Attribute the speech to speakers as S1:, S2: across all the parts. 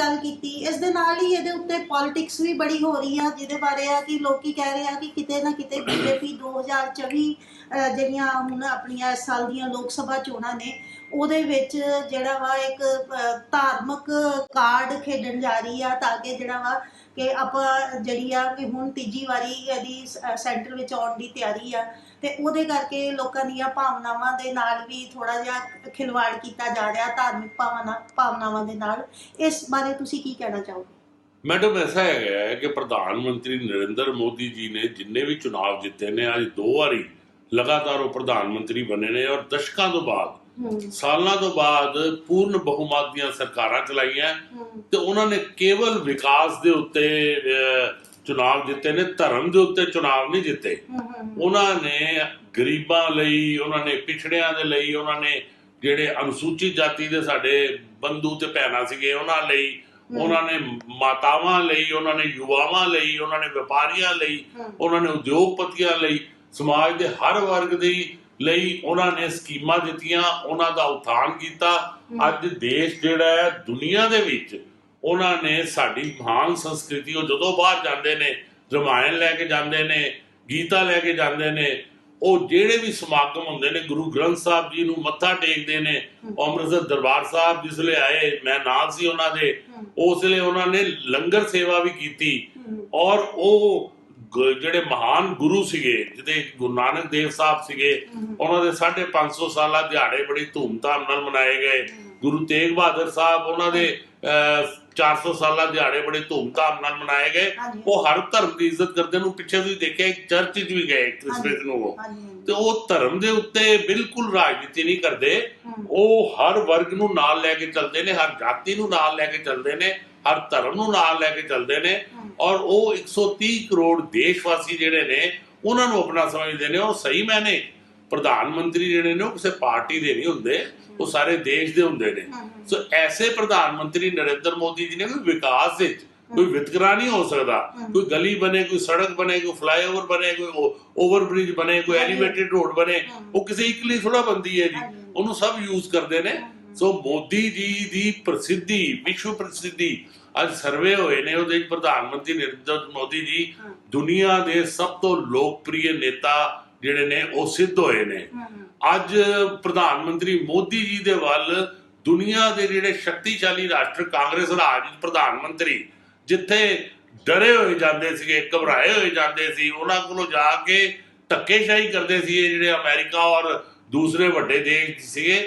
S1: ਗੱਲ ਕੀਤੀ। ਇਸ ਦੇ ਨਾਲ ਹੀ ਇਹਦੇ ਉੱਤੇ ਪੋਲਿਟਿਕਸ ਵੀ ਬੜੀ ਹੋ ਰਹੀ ਆ ਜਿਹਦੇ ਬਾਰੇ ਆ ਕਿ ਲੋਕੀ ਕਹਿ ਰਹੇ ਆ ਕਿ ਕਿਤੇ ਨਾ ਕਿਤੇ ਬੀਜੇਪੀ 2024 ਅਹ, ਜਿਹੜੀਆਂ ਹੁਣ ਆਪਣੀਆਂ ਇਸ ਸਾਲ ਦੀਆਂ ਲੋਕ ਸਭਾ ਚੋਣਾਂ ਨੇ ਉਹਦੇ ਵਿੱਚ ਜਿਹੜਾ ਵਾ ਇੱਕ ਧਾਰਮਿਕ ਕਾਰਡ ਖੇਡਣ ਜਾ ਰਹੀ ਆ ਤਾਂ ਕਿ ਜਿਹੜਾ ਵਾ ਕਿ ਆਪਾਂ ਜਿਹੜੀ ਆ ਕਿ ਹੁਣ ਤੀਜੀ ਵਾਰੀ ਇਹਦੀ ਸੈਂਟਰ ਵਿੱਚ ਆਉਣ ਦੀ ਤਿਆਰੀ ਆ, ਤੇ ਉਹਦੇ ਕਰਕੇ ਲੋਕਾਂ ਦੀਆਂ ਭਾਵਨਾਵਾਂ ਦੇ ਨਾਲ ਵੀ ਥੋੜਾ ਜਿਹਾ ਖਿਲਵਾੜ ਕੀਤਾ ਜਾ ਰਿਹਾ, ਧਾਰਮਿਕ ਭਾਵਨਾ, ਭਾਵਨਾਵਾਂ ਦੇ ਨਾਲ। ਇਸ ਬਾਰੇ ਤੁਸੀਂ ਕੀ ਕਹਿਣਾ ਚਾਹੋਗੇ?
S2: ਮੈਡਮ ਐਸਾ ਹੈਗਾ ਹੈ ਕਿ ਪ੍ਰਧਾਨ ਮੰਤਰੀ ਨਰਿੰਦਰ ਮੋਦੀ ਜੀ ਨੇ ਜਿੰਨੇ ਵੀ ਚੁਣਾਵ ਜਿੱਤੇ ਨੇ, ਅੱਜ ਦੋ ਵਾਰੀ ਲਗਾਤਾਰ ਉਹ ਪ੍ਰਧਾਨ ਮੰਤਰੀ ਬਣੇ ਨੇ ਔਰ ਦਸ਼ਕਾਂ ਤੋਂ ਬਾਅਦ ਸਾਲਾਂ ਤੋਂ ਬਾਅਦ ਪੂਰਨ ਬਹੁਮਤ ਦੀਆਂ ਸਰਕਾਰਾਂ ਚਲਾਈਆਂ। ਤੇ ਉਹਨਾਂ ਨੇ ਕੇਵਲ ਵਿਕਾਸ ਦੇ ਉੱਤੇ ਚੁਣਾਵ ਜਿੱਤੇ ਨੇ ਧਰਮ ਦੇ ਉੱਤੇ ਚੁਣਾਵ ਨਹੀਂ ਜਿੱਤੇ ਉਹਨਾਂ ਨੇ ਗਰੀਬਾਂ ਲਈ ਉਹਨਾਂ ਨੇ ਪਿਛੜਿਆਂ ਦੇ ਲਈ ਉਹਨਾਂ ਨੇ ਜਿਹੜੇ ਅਨੁਸੂਚਿਤ ਜਾਤੀ ਦੇ ਸਾਡੇ ਬੰਧੂ ਤੇ ਭੈਣਾਂ ਸੀਗੇ ਉਹਨਾਂ ਲਈ ਉਹਨਾਂ ਨੇ ਮਾਤਾਵਾਂ ਲਈ ਉਹਨਾਂ ਨੇ ਯੁਵਾਵਾਂ ਲਈ ਉਹਨਾਂ ਨੇ ਵਪਾਰੀਆਂ ਲਈ ਉਹਨਾਂ ਨੇ ਉਦਯੋਗਪਤੀਆਂ ਲਈ ਸਮਾਜ ਦੇ ਹਰ ਵਰਗ ਦੇ ਲਈ ਉਹਨਾਂ ਨੇ ਸਕੀਮਾਂ ਦਿੱਤੀਆਂ ਉਹਨਾਂ ਦਾ ਉਥਾਨ ਕੀਤਾ। ਅੱਜ ਦੇਸ਼ ਜਿਹੜਾ ਹੈ ਦੁਨੀਆ ਦੇ ਵਿੱਚ ਉਹਨਾਂ ਨੇ ਸਾਡੀ ਮਹਾਨ ਸੰਸਕ੍ਰਿਤੀ ਉਹ ਜਦੋਂ ਬਾਹਰ ਜਾਂਦੇ ਨੇ ਰਮਾਇਣ ਲੈ ਕੇ ਜਾਂਦੇ ਨੇ ਗੀਤਾ ਲੈ ਕੇ ਜਾਂਦੇ ਨੇ ਉਹ ਜਿਹੜੇ ਵੀ ਸਮਾਗਮ ਹੁੰਦੇ ਨੇ ਗੁਰੂ ਗ੍ਰੰਥ ਸਾਹਿਬ ਜੀ ਨੂੰ ਮੱਥਾ ਟੇਕਦੇ ਨੇ ਅੰਮ੍ਰਿਤਸਰ ਦਰਬਾਰ ਸਾਹਿਬ ਜਿਸ ਵੇਲੇ ਆਏ ਮੈਂ ਨਾਲ ਸੀ ਉਹਨਾਂ ਦੇ ਉਸ ਵੇਲੇ ਉਹਨਾਂ ਨੇ ਲੰਗਰ ਸੇਵਾ ਵੀ ਕੀਤੀ ਔਰ ਉਹ ਜਿਹੜੇ ਮਹਾਨ ਗੁਰੂ ਸੀਗੇ ਜਿਹਦੇ ਗੁਰੂ ਨਾਨਕ ਦੇਵ ਸਾਹਿਬ ਸੀਗੇ ਉਹਨਾਂ ਦੇ 550 ਸਾਲਾ ਦਿਹਾੜੇ ਬੜੀ ਧੂਮਧਾਮ ਨਾਲ ਮਨਾਏ ਗਏ। ਗੁਰੂ ਤੇਗ ਬਹਾਦਰ ਸਾਹਿਬ ਉਹਨਾਂ ਦੇ ਅਹ, 400 ਸਾਲਾ ਦਿਹਾੜੇ ਬੜੇ ਧੂਮਧਾਮ ਨਾਲ ਮਨਾਏ ਗਏ। ਉਹ ਹਰ ਧਰਮ ਦੀ ਇੱਜ਼ਤ ਕਰਦੇ ਨੂੰ ਪਿੱਛੇ ਤੁਸੀਂ ਦੇਖਿਆ ਇੱਕ ਚਰਚ 'ਚ ਵੀ ਗਏ ਕ੍ਰਿਸਮਸ ਨੂੰ ਉਹ। ਤੇ ਉਹ ਧਰਮ ਦੇ ਉੱਤੇ ਬਿਲਕੁਲ ਰਾਜਨੀਤੀ ਨਹੀਂ ਕਰਦੇ। ਉਹ ਹਰ ਵਰਗ ਨੂੰ ਨਾਲ ਲੈ ਕੇ ਚੱਲਦੇ ਨੇ ਹਰ ਜਾਤੀ ਨੂੰ ਨਾਲ ਲੈ ਕੇ ਚੱਲਦੇ ਨੇ ਹਰ ਧਰਮ ਨੂੰ ਨਾਲ ਲੈ ਕੇ ਚੱਲਦੇ ਨੇ। ਔਰ ਉਹ 130 ਕਰੋੜ ਦੇਸ਼ਵਾਸੀ ਜਿਹੜੇ ਨੇ ਉਹਨਾਂ ਨੂੰ ਆਪਣਾ ਸਮਝਦੇ ਨੇ ਉਹ ਸਹੀ ਮੈਨੇ। ਪ੍ਰਧਾਨ ਮੰਤਰੀ ਜਿਹੜੇ ਨੇ ਉਹ ਕਿਸੇ ਪਾਰਟੀ ਦੇ ਨਹੀਂ ਹੁੰਦੇ ਉਹ ਸਾਰੇ ਦੇਸ਼ ਦੇ ਹੁੰਦੇ ਨੇ। ਸੋ ਐਸੇ ਪ੍ਰਧਾਨ ਮੰਤਰੀ ਨਰਿੰਦਰ ਮੋਦੀ ਜੀ ਨੇ ਕੋਈ ਵਿਕਾਸ ਵਿੱਚ ਕੋਈ ਵਿਤਕਰਾ ਨਹੀਂ ਹੋ ਸਕਦਾ। ਕੋਈ ਗਲੀ ਬਣੇ ਕੋਈ ਸੜਕ ਬਣੇ ਕੋਈ ਫਲਾਈਓਵਰ ਬਣੇ ਕੋਈ ਓਵਰ ਬ੍ਰਿਜ ਬਣੇ ਕੋਈ। ਐਲੀਵੇਟਡ ਰੋਡ ਬਣੇ ਉਹ ਕਿਸੇ ਇੱਕ ਲਈ ਥੋੜਾ ਬੰਦੀ ਹੈ ਜੀ। ਉਹਨੂੰ ਸਭ ਯੂਜ਼ ਕਰਦੇ ਨੇ। ਸੋ ਮੋਦੀ ਜੀ ਦੀ ਪ੍ਰਸਿੱਧੀ ਵਿਸ਼ਵ ਪ੍ਰਸਿੱਧੀ ਅੱਜ ਸਰਵੇ ਹੋਏ ਨੇ ਉਹਦੇ ਵਿੱਚ ਪ੍ਰਧਾਨ ਮੰਤਰੀ ਨਰਿੰਦਰ ਮੋਦੀ ਜੀ। ਦੁਨੀਆ ਦੇ ਸਭ ਤੋਂ ਲੋਕਪ੍ਰਿਯ ਨੇਤਾ ਜਿਹੜੇ ਨੇ ਉਹ ਸਿੱਧ ਹੋਏ ਨੇ। ਅੱਜ ਪ੍ਰਧਾਨ ਮੰਤਰੀ ਮੋਦੀ ਜੀ ਦੇ ਵੱਲ ਦੁਨੀਆ ਦੇ ਜਿਹੜੇ ਸ਼ਕਤੀਸ਼ਾਲੀ ਰਾਸ਼ਟਰ ਕਾਂਗਰਸ ਰਾਜ ਪ੍ਰਧਾਨ ਮੰਤਰੀ ਜਿੱਥੇ ਡਰੇ ਹੋਏ ਜਾਂਦੇ ਸੀਗੇ ਘਬਰਾਏ ਹੋਏ ਜਾਂਦੇ ਸੀ ਉਹਨਾਂ ਕੋਲੋਂ ਜਾ ਕੇ ਧੱਕੇਸ਼ਾਹੀ ਕਰਦੇ ਸੀ ਜਿਹੜੇ ਅਮਰੀਕਾ ਔਰ ਦੂਸਰੇ ਵੱਡੇ ਦੇਸ਼ ਸੀਗੇ।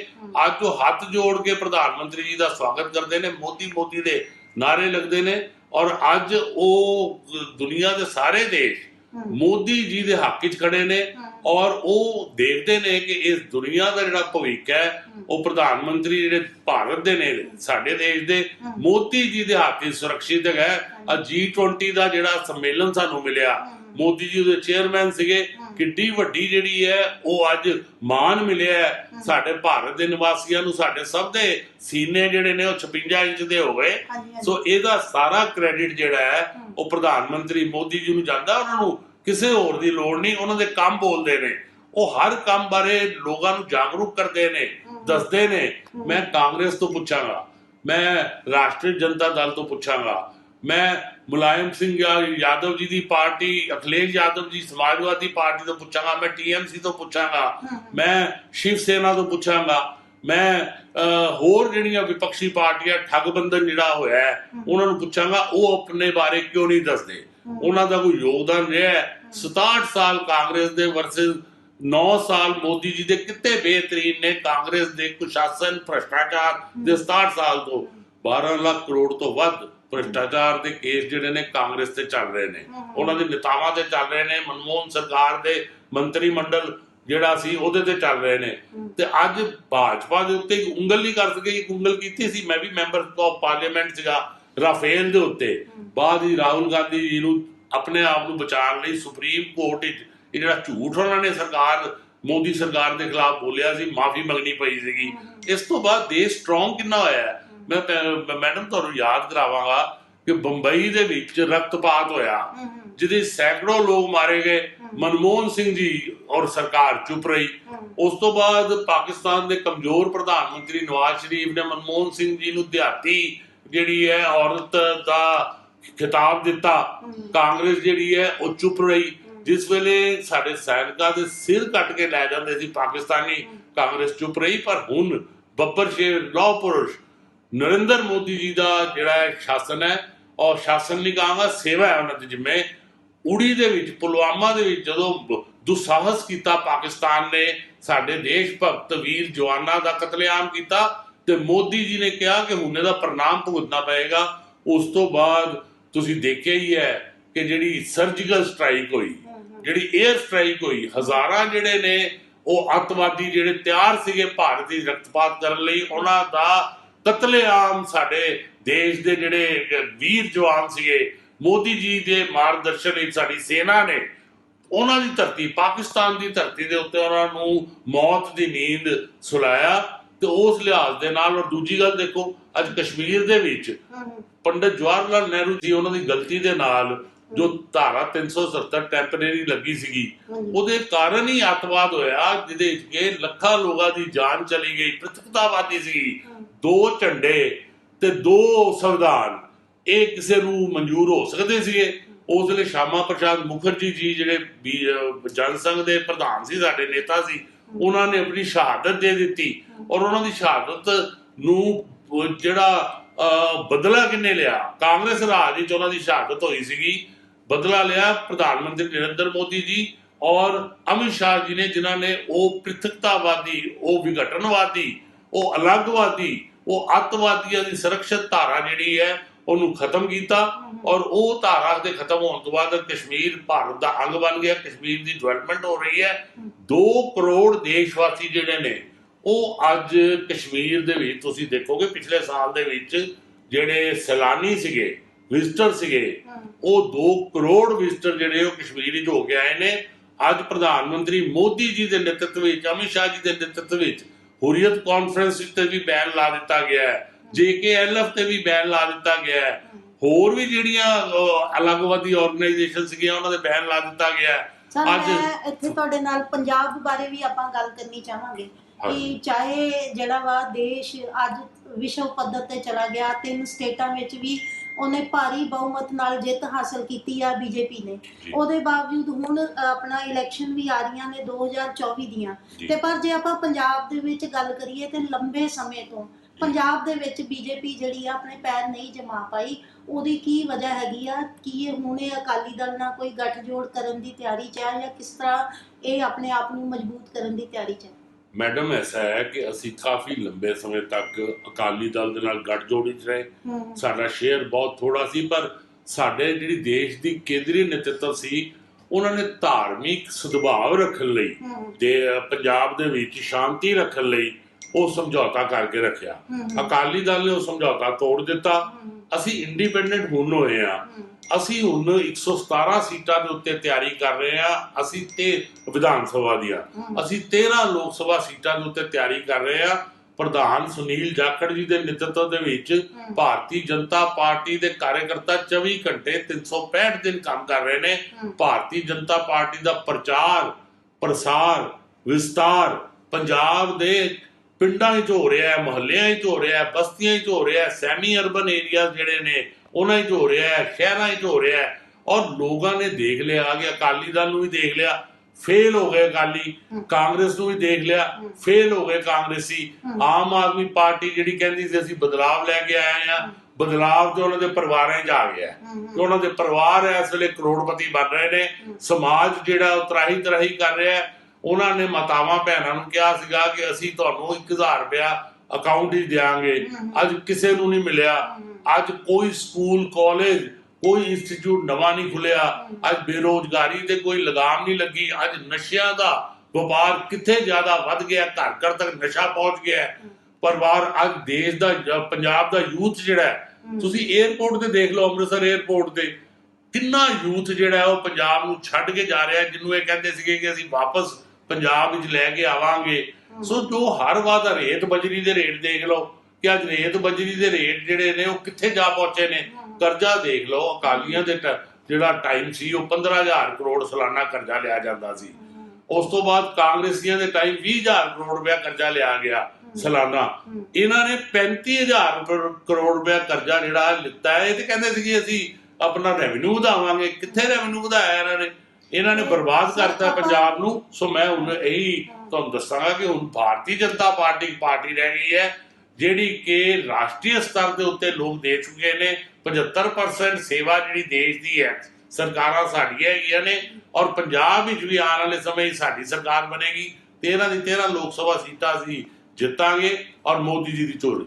S2: ਅੱਜ ਉਹ ਹੱਥ ਜੋੜ ਕੇ ਪ੍ਰਧਾਨ ਮੰਤਰੀ ਜੀ ਦਾ ਸਵਾਗਤ ਕਰਦੇ ਨੇ। ਮੋਦੀ ਮੋਦੀ ਦੇ ਨਾਰੇ ਲੱਗਦੇ ਨੇ ਔਰ ਅੱਜ ਉਹ ਦੁਨੀਆ ਦੇ ਸਾਰੇ ਦੇਸ਼ ਮੋਦੀ ਜੀ ਦੇ ਹੱਕ ਵਿੱਚ ਖੜੇ ਨੇ ਔਰ ਉਹ ਦੇਖਦੇ ਨੇ ਕਿ ਇਸ ਦੁਨੀਆ ਦਾ ਜਿਹੜਾ ਭਵਿੱਖ ਹੈ ਉਹ ਪ੍ਰਧਾਨ ਮੰਤਰੀ ਜਿਹੜੇ ਭਾਰਤ ਦੇ ਨੇ ਸਾਡੇ ਦੇਸ਼ ਦੇ ਮੋਦੀ ਜੀ ਦੇ ਹੱਥ ਵਿੱਚ ਸੁਰੱਖਿਅਤ ਹੈਗਾ। ਆ G20 ਦਾ ਜਿਹੜਾ ਸੰਮੇਲਨ ਸਾਨੂੰ ਮਿਲਿਆ ਮੋਦੀ ਜੀ ਉਹਦੇ ਚੇਅਰਮੈਨ ਸੀਗੇ ਕਿੱਡੀ ਵੱਡੀ ਜਿਹੜੀ ਹੈ ਉਹ ਅੱਜ ਮਾਨ ਮਿਲਿਆ ਹੈ। ਸਾਡੇ ਭਾਰਤ ਦੇ ਨਿਵਾਸੀਆਂ ਨੂੰ ਸਾਡੇ ਸਭ ਦੇ ਸੀਨੇ ਜਿਹੜੇ ਨੇ ਉਹ 56 ਇੰਚ ਦੇ ਹੋ ਗਏ। ਸੋ ਇਹਦਾ ਸਾਰਾ ਕ੍ਰੈਡਿਟ ਜਿਹੜਾ ਹੈ ਉਹ ਪ੍ਰਧਾਨ ਮੰਤਰੀ ਮੋਦੀ ਜੀ ਨੂੰ ਜਾਂਦਾ ਉਹਨਾਂ ਨੂੰ ਕਿਸੇ ਹੋਰ ਦੀ ਲੋੜ ਨਹੀਂ ਉਹਨਾਂ ਦੇ ਕੰਮ ਬੋਲਦੇ ਨੇ। ਉਹ ਹਰ ਕੰਮ ਬਾਰੇ ਲੋਕਾਂ ਨੂੰ ਜਾਗਰੂਕ ਕਰਦੇ ਨੇ ਦੱਸਦੇ ਨੇ। ਮੈਂ ਕਾਂਗਰਸ ਤੋਂ ਪੁੱਛਾਂਗਾ ਮੈਂ ਰਾਸ਼ਟਰੀ ਜਨਤਾ ਦਲ ਤੋਂ ਪੁੱਛਾਂਗਾ ਮੈਂ ਮੁਲਾਇਮ ਸਿੰਘ ਯਾਦਵ ਜੀ ਦੀ ਪਾਰਟੀ ਅਖਿਲੇਸ਼ ਯਾਦਵ ਜੀ ਸਮਾਜਵਾਦੀ ਪਾਰਟੀ ਤੋਂ ਪੁੱਛਾਂਗਾ ਮੈਂ ਟੀਐਮਸੀ ਤੋਂ ਪੁੱਛਾਂਗਾ ਮੈਂ ਸ਼ਿਵ ਸੇਨਾ ਤੋਂ ਪੁੱਛਾਂਗਾ ਮੈਂ ਹੋਰ ਜਿਹੜੀਆਂ ਵਿਪਕਸ਼ੀ ਪਾਰਟੀਆਂ ਠੱਗਬੰਧਨ ਜਿਹੜਾ ਹੋਇਆ ਉਹਨਾਂ ਨੂੰ ਪੁੱਛਾਂਗਾ ਉਹ ਆਪਣੇ ਬਾਰੇ ਕਿਉਂ ਨਹੀਂ ਦੱਸਦੇ? ਉਹਨਾਂ ਦਾ ਕੋਈ ਯੋਗਦਾਨ ਰਿਹਾ ਹੈ? 67 ਸਾਲ ਕਾਂਗਰਸ ਦੇ ਵਰਸਸ 9 ਸਾਲ ਮੋਦੀ ਜੀ ਦੇ ਕਿਤੇ ਬਿਹਤਰੀਨ ਨੇ ਕਾਂਗਰਸ ਦੇ ਕੁਸ਼ਾਸਨ ਭ੍ਰਸ਼ਟਾਚਾਰ ਦੇ 67 ਸਾਲ ਤੋਂ। 12 ਲੱਖ ਕਰੋੜ ਤੋਂ ਵੱਧ ਭ੍ਰਸ਼ਟਾਚਾਰ ਦੇ ਕੇਸ ਜਿਹੜੇ ਨੇ ਕਾਂਗਰਸ ਤੇ ਚੱਲ ਰਹੇ ਨੇ। ਉਹਨਾਂ ਦੇ ਨੇਤਾਵਾਂ ਤੇ ਚੱਲ ਰਹੇ ਨੇ ਮਨਮੋਹਨ ਸਰਕਾਰ ਦੇ ਮੰਤਰੀ ਮੰਡਲ ਜਿਹੜਾ ਸੀ ਉਹਦੇ ਤੇ ਚੱਲ ਰਹੇ ਨੇ। ਤੇ ਅੱਜ ਭਾਜਪਾ ਦੇ ਉੱਤੇ ਇੱਕ ਉਂਗਲ ਨਹੀਂ ਕਰ ਸਕੇ ਇੱਕ ਉਂਗਲ ਕੀਤੀ ਸੀ ਮੈਂ ਵੀ ਮੈਂਬਰ ਆਫ ਪਾਰਲੀਮੈਂਟ ਸੀਗਾ ਰਾਫੇਲ ਦੇ ਉੱਤੇ। ਬਾਅਦ ਹੀ ਰਾਹੁਲ ਗਾਂਧੀ ਜੀ ਨੂੰ ਆਪਣੇ ਆਪ ਨੂੰ ਬਚਾਉਣ ਲਈ ਸੁਪਰੀਮ ਕੋਰਟ ਵਿੱਚ ਇਹ ਜਿਹੜਾ ਝੂਠ ਉਹਨਾਂ ਨੇ ਸਰਕਾਰ ਮੋਦੀ ਸਰਕਾਰ ਦੇ ਖਿਲਾਫ ਬੋਲਿਆ ਸੀ ਮਾਫੀ ਮੰਗਣੀ ਪਈ ਸੀਗੀ। ਇਸ ਤੋਂ ਬਾਅਦ ਦੇਸ਼ ਸਟਰੋਂਗ ਕਿੰਨਾ ਹੋਇਆ ਹੈ? ਮੈਂ ਮੈਡਮ ਤੁਹਾਨੂੰ ਯਾਦ ਕਰਾਵਾਂਗਾ ਕਿ ਬੰਬਈ ਦੇ ਵਿੱਚ ਰਕਤਪਾਤ ਹੋਇਆ। ਜਿਹਦੇ ਸੈਂਕੜੋ ਲੋਕ ਮਾਰੇ ਗਏ। ਮਨਮੋਹਨ ਸਿੰਘ ਜੀ ਔਰ ਸਰਕਾਰ ਚੁੱਪ ਰਹੀ। ਉਸ ਤੋਂ ਬਾਅਦ ਪਾਕਿਸਤਾਨ ਦੇ ਕਮਜ਼ੋਰ ਪ੍ਰਧਾਨ ਮੰਤਰੀ ਨਵਾਜ਼ ਸ਼ਰੀਫ ਨੇ ਮਨਮੋਹਨ ਸਿੰਘ ਜੀ ਨੂੰ ਦਿਹਾਤੀ ਜਿਹੜੀ ਹੈ ਔਰਤ ਦਾ ਖਿਤਾਬ ਦਿੱਤਾ। ਕਾਂਗਰਸ ਜਿਹੜੀ ਹੈ ਉਹ ਚੁੱਪ ਰਹੀ। ਜਿਸ ਵੇਲੇ ਸਾਡੇ ਸੈਨਿਕਾਂ ਦੇ ਸਿਰ ਕੱਟ ਕੇ ਲੈ ਜਾਂਦੇ ਸੀ ਪਾਕਿਸਤਾਨੀ ਕਾਂਗਰਸ ਚੁੱਪ ਰਹੀ। ਪਰ ਹੁਣ ਬੱਬਰ ਸ਼ੇਰ ਲੌਹ ਪੁਰਸ਼ ਨਰਿੰਦਰ ਮੋਦੀ ਜੀ ਦਾ ਜਿਹੜਾ ਸ਼ਾਸਨ ਹੈ, ਔਰ ਸ਼ਾਸਨ ਨਹੀਂ ਕਹਾਂਗਾ, ਸੇਵਾ ਹੈ ਉਹਨਾਂ ਦੇ ਜਿੰਮੇ ਉੜੀ ਦੇ ਵਿੱਚ, ਪੁਲਵਾਮਾ ਦੇ ਵਿੱਚ ਜਦੋਂ ਬ- ਕੀਤਾ ਪਾਕਿਸਤਾਨ ਨੇ, ਸਾਡੇ ਦੇਸ਼ ਭਗਤ ਵੀਰ ਜਵਾਨਾਂ ਦਾ ਕਤਲੇਆਮ ਕੀਤਾ ਤੇ ਮੋਦੀ ਜੀ ਨੇ ਕਿਹਾ ਕਿ ਹੁਣ ਇਹਦਾ ਪ੍ਰਣਾਮ ਭੁਗਤਣਾ ਪਏਗਾ। ਉਸ ਤੋਂ ਬਾਅਦ ਤੁਸੀਂ ਦੇਖਿਆ ਹੀ ਹੈ ਕਿ ਜਿਹੜੀ ਸਰਜੀਕਲ ਸਟ੍ਰਾਈਕ ਹੋਈ, ਜਿਹੜੀ 에ਅਰ ਸਟ੍ਰਾਈਕ ਹੋਈ, ਹਜ਼ਾਰਾਂ ਜਿਹੜੇ ਨੇ ਉਹ ਅੱਤਵਾਦੀ ਜਿਹੜੇ ਤਿਆਰ ਸੀਗੇ ਭਾਰਤ ਭਾਰਤੀ ਰਕਤਪਾਤ ਕਰਨ ਲਈ, ਉਹਨਾਂ ਦਾ ਕਤਲੇਆਮ ਸਾਡੇ ਦੇਸ਼ ਦੇ ਜਿਹੜੇ ਵੀਰ ਜਵਾਨ ਸੀਗੇ ਮੋਦੀ ਜੀ ਦੇ ਮਾਰਗਦਰਸ਼ਨ ਵਿੱਚ ਸਾਡੀ ਸੈਨਾ ਨੇ ਉਹਨਾਂ ਦੀ ਧਰਤੀ ਪਾਕਿਸਤਾਨ ਦੀ ਧਰਤੀ ਦੇ ਉੱਤੇ ਉਹਨਾਂ ਨੂੰ ਮੌਤ ਦੀ ਨੀਂਦ ਸੁਲਾਇਆ ਤੇ ਉਸ ਲਿਹਾਜ਼ ਦੇ ਨਾਲ ਔਰ ਦੂਜੀ ਗੱਲ ਦੇਖੋ ਅੱਜ ਕਸ਼ਮੀਰ ਦੇ ਵਿੱਚ ਪੰਡਤ ਜਵਾਹਰ ਲਾਲ ਨਹਿਰੂ ਜੀ ਉਹਨਾਂ ਦੀ ਗਲਤੀ ਦੇ ਨਾਲ ਜੋ ਧਾਰਾ 370 ਟੈਂਪਰੇਰੀ ਲੱਗੀ ਸੀਗੀ ਉਹਦੇ ਕਾਰਨ ਹੀ ਅੱਤਵਾਦ ਹੋਇਆ ਜਿਹਦੇ ਵਿੱਚ ਲੱਖਾਂ ਲੋਕਾਂ ਦੀ ਜਾਨ ਚਲੀ ਗਈ ਪ੍ਰਤਿਕਤਾਵਾਦੀ ਸੀ। ਦੋ ਝੰਡੇ ਤੇ ਦੋ ਸੰਵਿਧਾਨ, ਇਹ ਕਿਸੇ ਨੂੰ ਮਨਜ਼ੂਰ ਹੋ ਸਕਦੇ ਸੀਗੇ? ਉਸ ਵੇਲੇ ਸ਼ਾਮਾ ਪ੍ਰਸ਼ਾਦ ਮੁਖਰਜੀ ਜੀ ਜਿਹੜੇ ਬੀ- ਅਹ ਦੇ ਪ੍ਰਧਾਨ ਸੀ, ਸਾਡੇ ਨੇਤਾ ਸੀ, ਉਹਨਾਂ ਨੇ ਆਪਣੀ ਸ਼ਹਾਦਤ ਦੇ ਦਿੱਤੀ ਔਰ ਉਹਨਾਂ ਦੀ ਸ਼ਹਾਦਤ ਨੂੰ ਜਿਹੜਾ ਬਦਲਾ ਕਿੰਨੇ ਲਿਆ? ਕਾਂਗਰਸ ਰਾਜ ਵਿੱਚ ਉਹਨਾਂ ਦੀ ਸ਼ਹਾਦਤ ਹੋਈ ਸੀਗੀ, ਬਦਲਾ ਲਿਆ ਪ੍ਰਧਾਨ ਮੰਤਰੀ ਨਰਿੰਦਰ ਮੋਦੀ ਜੀ ਔਰ ਅਮਿਤ ਸ਼ਾਹ ਜੀ ਨੇ, ਜਿਨ੍ਹਾਂ ਨੇ ਉਹ ਪ੍ਰਿਥਕਤਾਵਾਦੀ, ਉਹ ਵਿਘਟਨਵਾਦੀ, ਉਹ ਅਲੱਗਵਾਦੀ ਉਹ ਅੱਤਵਾਦੀਆਂ ਦੀ ਸੁਰੱਖਿਅਤ ਧਾਰਾ ਜਿਹੜੀ ਹੈ, ਉਹਨੂੰ ਖਤਮ ਕੀਤਾ ਔਰ ਉਹ ਧਾਰਾ ਦੇ ਖਤਮ ਹੋਣ ਤੋਂ ਬਾਅਦ ਕਸ਼ਮੀਰ ਭਾਰਤ ਦਾ ਅੰਗ ਬਣ ਗਿਆ, ਕਸ਼ਮੀਰ ਦੀ ਡਿਵੈਲਪਮੈਂਟ ਹੋ ਰਹੀ ਹੈ। 2 ਕਰੋੜ ਦੇਸ਼ਵਾਸੀ ਜਿਹੜੇ ਨੇ, ਉਹ ਅੱਜ ਕਸ਼ਮੀਰ ਦੇ ਵਿੱਚ ਤੁਸੀਂ ਦੇਖੋਗੇ, ਪਿਛਲੇ ਸਾਲ ਦੇ ਵਿੱਚ ਜਿਹੜੇ ਸੈਲਾਨੀ ਸੀਗੇ ਵਿਜ਼ਟਰ ਸੀਗੇ, ਉਹ 2 ਕਰੋੜ ਵਿਜ਼ਟਰ ਜਿਹੜੇ ਉਹ ਕਸ਼ਮੀਰ ਵਿੱਚ ਹੋ ਕੇ ਆਏ ਨੇ। ਅੱਜ ਪ੍ਰਧਾਨ ਮੰਤਰੀ ਮੋਦੀ ਜੀ ਦੇ ਨੇਤਰਤਵ ਵਿੱਚ, ਅਮਿਤ ਸ਼ਾਹ ਜੀ ਦੇ ਨੇਤਰਤਵ ਵਿੱਚ ਹੁਰੀਅਤ ਕਾਨਫਰੰਸ ਤੇ ਵੀ ਬੈਨ ਲਾ ਦਿੱਤਾ ਗਿਆ ਹੈ ਜੇਕੇਐਲਐਫ ਤੇ ਵੀ ਬੈਨ ਲਾ ਦਿੱਤਾ ਗਿਆ ਹੈ ਹੋਰ ਵੀ ਜਿਹੜੀਆਂ ਅਲੱਗਵਾਦੀ ਆਰਗੇਨਾਈਜੇਸ਼ਨ ਸੀਗੀਆਂ ਉਹਨਾਂ ਦੇ ਬੈਨ ਲਾ ਦਿੱਤਾ ਗਿਆ ਹੈ ਅੱਜ
S1: ਇੱਥੇ ਤੁਹਾਡੇ ਨਾਲ ਪੰਜਾਬ ਬਾਰੇ ਵੀ ਆਪਾਂ ਗੱਲ ਕਰਨੀ ਚਾਹਾਂਗੇ ਕਿ। ਚਾਹੇ ਜਿਹੜਾ ਵਾ ਦੇਸ਼ ਅੱਜ ਵਿਸ਼ਵ ਪੱਧਰ ਤੇ ਚਲਾ ਗਿਆ ਤਿੰਨ ਸਟੇਟਾਂ ਵਿੱਚ ਵੀ ਉਹਨੇ ਭਾਰੀ ਬਹੁਮਤ ਨਾਲ ਜਿੱਤ ਹਾਸਲ ਕੀਤੀ ਆ ਬੀਜੇਪੀ ਨੇ। ਉਹਦੇ ਬਾਵਜੂਦ ਹੁਣ ਆਪਣਾ ਇਲੈਕਸ਼ਨ ਵੀ ਆ ਰਹੀਆਂ ਨੇ 2024 ਦੀਆਂ। ਤੇ ਪਰ ਜੇ ਆਪਾਂ ਪੰਜਾਬ ਦੇ ਵਿੱਚ ਗੱਲ ਕਰੀਏ ਤੇ ਲੰਬੇ ਸਮੇਂ ਤੋਂ ਪੰਜਾਬ ਦੇ ਵਿੱਚ ਬੀਜੇਪੀ ਜਿਹੜੀ ਆ ਆਪਣੇ ਪੈਰ ਨਹੀਂ ਜਮਾ ਪਾਈ ਉਹਦੀ ਕੀ ਵਜ੍ਹਾ ਹੈਗੀ ਆ? ਕੀ ਇਹ ਹੁਣ ਅਕਾਲੀ ਦਲ ਨਾਲ ਕੋਈ ਗੱਠਜੋੜ ਕਰਨ ਦੀ ਤਿਆਰੀ ਚ ਜਾਂ ਕਿਸ ਤਰ੍ਹਾਂ ਇਹ ਆਪਣੇ ਆਪ ਨੂੰ ਮਜ਼ਬੂਤ ਕਰਨ ਦੀ ਤਿਆਰੀ ਚ
S2: ਮੈਡਮ ਐਸਾ ਹੈ ਕਿ ਅਸੀਂ ਕਾਫੀ ਲੰਬੇ ਸਮੇਂ ਤੱਕ ਅਕਾਲੀ ਦਲ ਦੇ ਨਾਲ ਗੱਠਜੋੜ ਵਿੱਚ ਰਹੇ। ਸਾਡਾ ਸ਼ੇਅਰ ਬਹੁਤ ਥੋੜਾ ਸੀ ਪਰ ਸਾਡੇ ਜਿਹੜੀ ਦੇਸ਼ ਦੀ ਕੇਂਦਰੀ ਨੇਤਰਤਵ ਸੀ ਉਹਨਾਂ ਨੇ ਧਾਰਮਿਕ ਸਦਭਾਵ ਰੱਖਣ ਲਈ ਤੇ ਪੰਜਾਬ ਦੇ ਵਿੱਚ ਸ਼ਾਂਤੀ ਰੱਖਣ ਲਈ ਉਹ ਸਮਝੌਤਾ ਕਰਕੇ ਰੱਖਿਆ। ਅਕਾਲੀ ਦਲ ਨੇ ਉਹ ਸਮਝੌਤਾ ਤੋੜ ਦਿੱਤਾ। ਅਸੀਂ ਇੰਡੀਪੈਂਡੈਂਟ ਹੁਣ ਹੋਏ ਆ ਅਸੀਂ ਹੁਣ 117 ਸੀਟਾਂ ਦੇ ਉੱਤੇ ਤਿਆਰੀ ਕਰ ਰਹੇ ਆ ਅਸੀਂ ਤੇ ਵਿਧਾਨ ਸਭਾ ਦੀਆਂ। ਅਸੀਂ 13 ਲੋਕ ਸਭਾ ਸੀਟਾਂ ਦੇ ਉੱਤੇ ਤਿਆਰੀ ਕਰ ਰਹੇ ਆ ਪ੍ਰਧਾਨ ਸੁਨੀਲ ਜਾਖੜ ਜੀ ਦੇ ਨੇਤਰਤਵ ਦੇ ਵਿੱਚ ਭਾਰਤੀ ਜਨਤਾ ਪਾਰਟੀ ਦੇ ਕਾਰਜਕਰਤਾ 24 ਘੰਟੇ 365 ਦਿਨ ਕੰਮ ਕਰ ਰਹੇ ਨੇ। ਭਾਰਤੀ ਜਨਤਾ ਪਾਰਟੀ ਦਾ ਪ੍ਰਚਾਰ ਪ੍ਰਸਾਰ ਵਿਸਤਾਰ ਪੰਜਾਬ ਦੇ ਪਿੰਡਾਂ ਵਿੱਚ ਹੋ ਰਿਹਾ ਹੈ ਮੁਹੱਲਿਆਂ ਵਿੱਚ ਹੋ ਰਿਹਾ ਹੈ ਬਸਤੀਆਂ ਵਿੱਚ ਹੋ ਰਿਹਾ ਹੈ ਸੈਮੀ ਅਰਬਨ ਏਰੀਆਜ਼ ਜਿਹੜੇ ਨੇ ਉਹਨਾਂ ਵਿੱਚ ਹੋ ਰਿਹਾ ਹੈ ਸ਼ਹਿਰਾਂ ਵਿੱਚ ਹੋ ਰਿਹਾ ਹੈ। ਔਰ ਲੋਕਾਂ ਨੇ ਦੇਖ ਲਿਆ ਕਿ ਅਕਾਲੀ ਦਲ ਨੂੰ ਵੀ ਦੇਖ ਲਿਆ ਫੇਲ ਹੋ ਗਏ ਅਕਾਲੀ ਕਾਂਗਰਸ ਨੂੰ ਵੀ ਦੇਖ ਲਿਆ ਫੇਲ ਹੋ ਗਏ ਕਾਂਗਰਸੀ। ਆਮ ਆਦਮੀ ਪਾਰਟੀ ਜਿਹੜੀ ਕਹਿੰਦੀ ਸੀ ਅਸੀਂ ਬਦਲਾਵ ਲੈ ਕੇ ਆਏ ਆ ਬਦਲਾਵ ਤੇ ਉਹਨਾਂ ਦੇ ਪਰਿਵਾਰਾਂ 'ਚ ਆ ਗਿਆ ਕਿ ਉਹਨਾਂ ਦੇ ਪਰਿਵਾਰ ਇਸ ਵੇਲੇ ਕਰੋੜਪਤੀ ਬਣ ਰਹੇ ਨੇ ਸਮਾਜ ਜਿਹੜਾ ਉਹ ਤਰਾਹੀ ਤਰਾਹੀ ਕਰ ਰਿਹਾ ਹੈ ਉਹਨਾਂ ਨੇ ਮਾਤਾਵਾਂ ਭੈਣਾਂ ਨੂੰ ਕਿਹਾ ਸੀਗਾ ਕਿ ਅਸੀਂ ਤੁਹਾਨੂੰ 1000 ਰੁਪਇਆ ਅਕਾਊਂਟ ਹੀ ਦੇਾਂਗੇ ਅੱਜ ਕਿਸੇ ਨੂੰ ਨਹੀਂ ਮਿਲਿਆ। ਅੱਜ ਕੋਈ ਸਕੂਲ ਕਾਲਜ ਕੋਈ ਇੰਸਟੀਚਿਊਟ ਨਵਾਂ ਨਹੀਂ ਖੁੱਲਿਆ। ਅੱਜ ਬੇਰੋਜ਼ਗਾਰੀ ਤੇ ਕੋਈ ਲਗਾਮ ਨਹੀਂ ਲੱਗੀ। ਅੱਜ ਨਸ਼ਿਆਂ ਦਾ ਵਪਾਰ ਕਿੱਥੇ ਜ਼ਿਆਦਾ ਵੱਧ ਗਿਆ ਘਰ ਘਰ ਤੱਕ ਨਸ਼ਾ ਪਹੁੰਚ ਗਿਆ। ਪਰਿਵਾਰ ਅੱਜ ਦੇਸ਼ ਦਾ ਪੰਜਾਬ ਦਾ ਯੂਥ ਜਿਹੜਾ ਤੁਸੀਂ 에어ਪੋਰਟ ਤੇ ਦੇਖ ਲਓ ਅੰਮ੍ਰਿਤਸਰ 에어ਪੋਰਟ ਤੇ। ਕਿੰਨਾ ਯੂਥ ਜਿਹੜਾ ਉਹ ਪੰਜਾਬ ਨੂੰ ਛੱਡ ਕੇ ਜਾ ਰਿਹਾ ਜਿਹਨੂੰ ਇਹ ਕਹਿੰਦੇ ਸੀਗੇ ਕਿ ਅਸੀਂ ਵਾਪਸ ਪੰਜਾਬ ਵਿੱਚ ਲੈ ਕੇ ਆਵਾਂਗੇ। ਸੋ ਜੋ ਹਰ ਵਾਰ ਦਾ ਰੇਤ ਬਜਰੀ ਦੇ ਰੇਟ ਦੇਖ ਲਓ, ਕਿ ਅੱਜ ਰੇਤ ਬਜਰੀ ਦੇ ਰੇਟ ਜਿਹੜੇ ਨੇ ਉਹ ਕਿੱਥੇ ਜਾ ਪਹੁੰਚੇ ਨੇ, ਕਰਜ਼ਾ ਦੇਖ ਲਓ, ਅਕਾਲੀਆਂ ਦੇ ਜਿਹੜਾ ਟਾਈਮ ਸੀ, ਉਹ 15000 ਕਰੋੜ ਸਾਲਾਨਾ ਕਰਜ਼ਾ ਲਿਆ ਜਾਂਦਾ ਸੀ। ਉਸ ਤੋਂ ਬਾਅਦ ਕਾਂਗਰਸੀਆਂ ਦੇ ਟਾਈਮ 20000 ਕਰੋੜ ਰੁਪਇਆ ਕਰਜ਼ਾ ਲਿਆ ਗਿਆ ਸਾਲਾਨਾ। ਇਹਨਾਂ ਨੇ 35000 ਕਰੋ- ਕਰੋੜ ਰੁਪਇਆ ਕਰਜ਼ਾ ਜਿਹੜਾ ਲਿੱਤਾ ਹੈ, ਇਹ ਤੇ ਕਹਿੰਦੇ ਸੀ ਕਿ ਅਸੀਂ, ਆਪਣਾ ਰੈਵਨਿਊ ਵਧਾਵਾਂਗੇ। ਕਿੱਥੇ ਰੈਵਨਿਊ ਵਧਾਇਆ ਇਹਨਾਂ ਨੇ? ਇਹਨਾਂ ਨੇ ਬਰਬਾਦ ਕਰਤਾ ਪੰਜਾਬ ਨੂੰ। ਸੋ ਮੈਂ ਹੁਣ ਇਹੀ ਤੁਹਾਨੂੰ ਦੱਸਾਂਗਾ ਕਿ ਹੁਣ ਭਾਰਤੀ ਜਨਤਾ ਪਾਰਟੀ ਪਾਰਟੀ ਰਹਿ ਗਈ ਹੈ ਜਿਹੜੀ ਕਿ ਰਾਸ਼ਟਰੀ ਸਤਰ ਦੇ ਉੱਤੇ ਲੋਕ ਦੇ ਚੁੱਕੇ ਨੇ। 75% ਸੇਵਾ ਜਿਹੜੀ ਦੇਸ਼ ਦੀ ਹੈ ਸਰਕਾਰਾਂ ਸਾਡੀਆਂ ਹੈਗੀਆਂ ਨੇ ਔਰ ਪੰਜਾਬ ਵਿੱਚ ਵੀ ਆਉਣ ਵਾਲੇ ਸਮੇਂ ਸਾਡੀ ਸਰਕਾਰ ਬਣੇਗੀ 13 ਦੀ 13 ਲੋਕ ਸਭਾ ਸੀਟਾਂ ਅਸੀਂ ਜਿੱਤਾਂਗੇ ਔਰ ਮੋਦੀ ਜੀ ਦੀ ਝੋਲੀ